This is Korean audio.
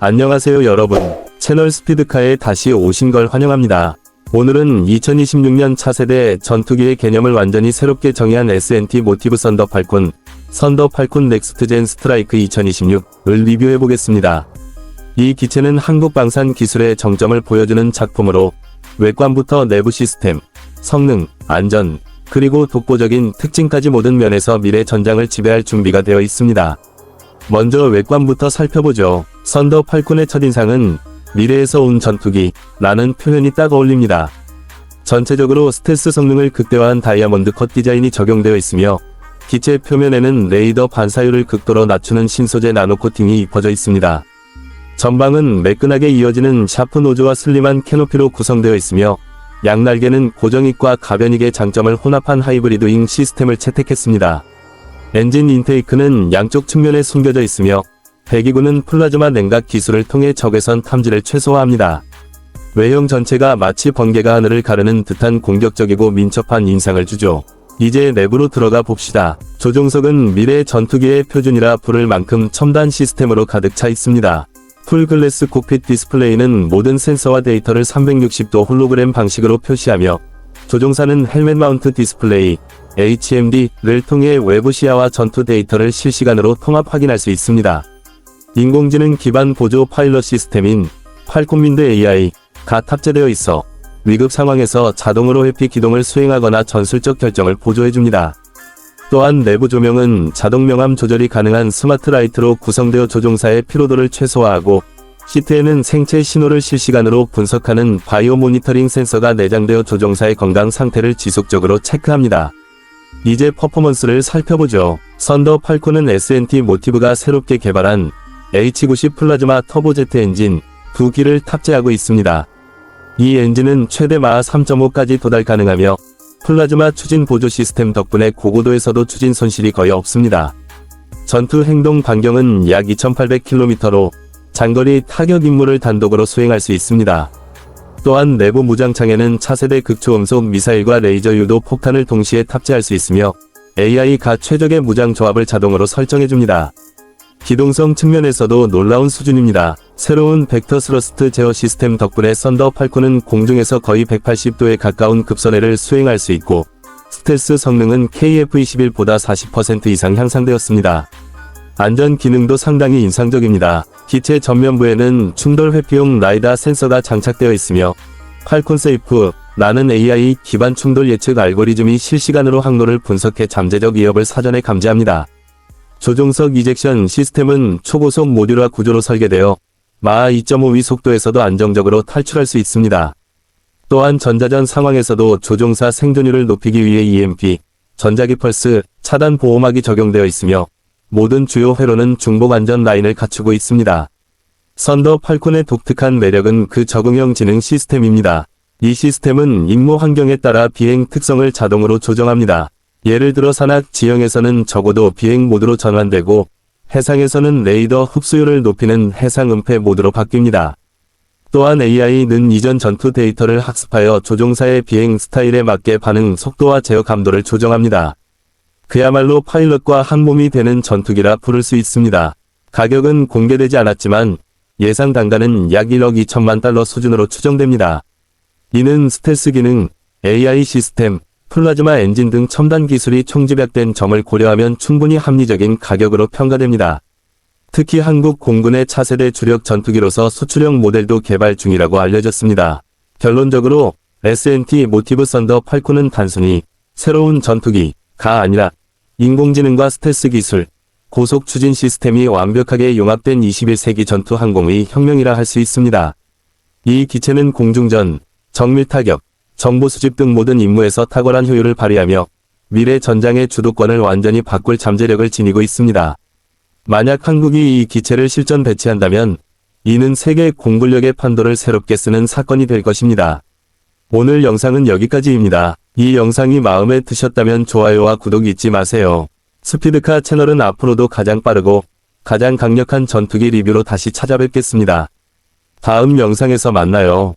안녕하세요 여러분. 채널 스피드카에 다시 오신 걸 환영합니다. 오늘은 2026년 차세대 전투기의 개념을 완전히 새롭게 정의한 S&T 모티브 썬더 팔콘, 썬더 팔콘 넥스트 젠 스트라이크 2026을 리뷰해 보겠습니다. 이 기체는 한국 방산 기술의 정점을 보여주는 작품으로 외관부터 내부 시스템, 성능, 안전, 그리고 독보적인 특징까지 모든 면에서 미래 전장을 지배할 준비가 되어 있습니다. 먼저 외관부터 살펴보죠. 선더 팔콘의 첫인상은 미래에서 온 전투기, 라는 표현이 딱 어울립니다. 전체적으로 스텔스 성능을 극대화한 다이아몬드 컷 디자인이 적용되어 있으며, 기체 표면에는 레이더 반사율을 극도로 낮추는 신소재 나노 코팅이 입혀져 있습니다. 전방은 매끈하게 이어지는 샤프 노즈와 슬림한 캐노피로 구성되어 있으며, 양날개는 고정익과 가변익의 장점을 혼합한 하이브리드잉 시스템을 채택했습니다. 엔진 인테이크는 양쪽 측면에 숨겨져 있으며 배기구는 플라즈마 냉각 기술을 통해 적외선 탐지를 최소화합니다. 외형 전체가 마치 번개가 하늘을 가르는 듯한 공격적이고 민첩한 인상을 주죠. 이제 내부로 들어가 봅시다. 조종석은 미래 전투기의 표준이라 부를 만큼 첨단 시스템으로 가득 차 있습니다. 풀글래스 콕핏 디스플레이는 모든 센서와 데이터를 360도 홀로그램 방식으로 표시하며 조종사는 헬멧 마운트 디스플레이 HMD를 통해 외부 시야와 전투 데이터를 실시간으로 통합 확인할 수 있습니다. 인공지능 기반 보조 파일럿 시스템인 팔콤민드 AI가 탑재되어 있어 위급 상황에서 자동으로 회피 기동을 수행하거나 전술적 결정을 보조해줍니다. 또한 내부 조명은 자동 명암 조절이 가능한 스마트 라이트로 구성되어 조종사의 피로도를 최소화하고 시트에는 생체 신호를 실시간으로 분석하는 바이오 모니터링 센서가 내장되어 조종사의 건강 상태를 지속적으로 체크합니다. 이제 퍼포먼스를 살펴보죠. 선더 팔콘은 S&T 모티브가 새롭게 개발한 H90 플라즈마 터보제트 엔진 두 기를 탑재하고 있습니다. 이 엔진은 최대 마하 3.5까지 도달 가능하며 플라즈마 추진 보조 시스템 덕분에 고고도에서도 추진 손실이 거의 없습니다. 전투 행동 반경은 약 2800km로 장거리 타격 임무를 단독으로 수행할 수 있습니다. 또한 내부 무장창에는 차세대 극초음속 미사일과 레이저 유도 폭탄을 동시에 탑재할 수 있으며 AI가 최적의 무장 조합을 자동으로 설정해줍니다. 기동성 측면에서도 놀라운 수준입니다. 새로운 벡터 스러스트 제어 시스템 덕분에 썬더 팔콘은 공중에서 거의 180도에 가까운 급선회를 수행할 수 있고 스텔스 성능은 KF-21보다 40% 이상 향상되었습니다. 안전 기능도 상당히 인상적입니다. 기체 전면부에는 충돌 회피용 라이다 센서가 장착되어 있으며 팔콘 세이프 라는 AI 기반 충돌 예측 알고리즘이 실시간으로 항로를 분석해 잠재적 위협을 사전에 감지합니다. 조종석 이젝션 시스템은 초고속 모듈화 구조로 설계되어 마하 2.5위 속도에서도 안정적으로 탈출할 수 있습니다. 또한 전자전 상황에서도 조종사 생존율을 높이기 위해 EMP, 전자기 펄스, 차단 보호막이 적용되어 있으며 모든 주요 회로는 중복 안전 라인을 갖추고 있습니다. 선더 팔콘의 독특한 매력은 그 적응형 지능 시스템입니다. 이 시스템은 임무 환경에 따라 비행 특성을 자동으로 조정합니다. 예를 들어 산악 지형에서는 적어도 비행 모드로 전환되고 해상에서는 레이더 흡수율을 높이는 해상 은폐 모드로 바뀝니다. 또한 AI는 이전 전투 데이터를 학습하여 조종사의 비행 스타일에 맞게 반응 속도와 제어 감도를 조정합니다. 그야말로 파일럿과 한 몸이 되는 전투기라 부를 수 있습니다. 가격은 공개되지 않았지만 예상 단가는 약 1억 2천만 달러 수준으로 추정됩니다. 이는 스텔스 기능, AI 시스템, 플라즈마 엔진 등 첨단 기술이 총집약된 점을 고려하면 충분히 합리적인 가격으로 평가됩니다. 특히 한국 공군의 차세대 주력 전투기로서 수출형 모델도 개발 중이라고 알려졌습니다. 결론적으로 S&T 모티브 썬더 팔콘은 단순히 새로운 전투기가 아니라 인공지능과 스텔스 기술, 고속 추진 시스템이 완벽하게 융합된 21세기 전투 항공의 혁명이라 할 수 있습니다. 이 기체는 공중전, 정밀 타격, 정보 수집 등 모든 임무에서 탁월한 효율을 발휘하며 미래 전장의 주도권을 완전히 바꿀 잠재력을 지니고 있습니다. 만약 한국이 이 기체를 실전 배치한다면 이는 세계 공군력의 판도를 새롭게 쓰는 사건이 될 것입니다. 오늘 영상은 여기까지입니다. 이 영상이 마음에 드셨다면 좋아요와 구독 잊지 마세요. 스피드카 채널은 앞으로도 가장 빠르고 가장 강력한 전투기 리뷰로 다시 찾아뵙겠습니다. 다음 영상에서 만나요.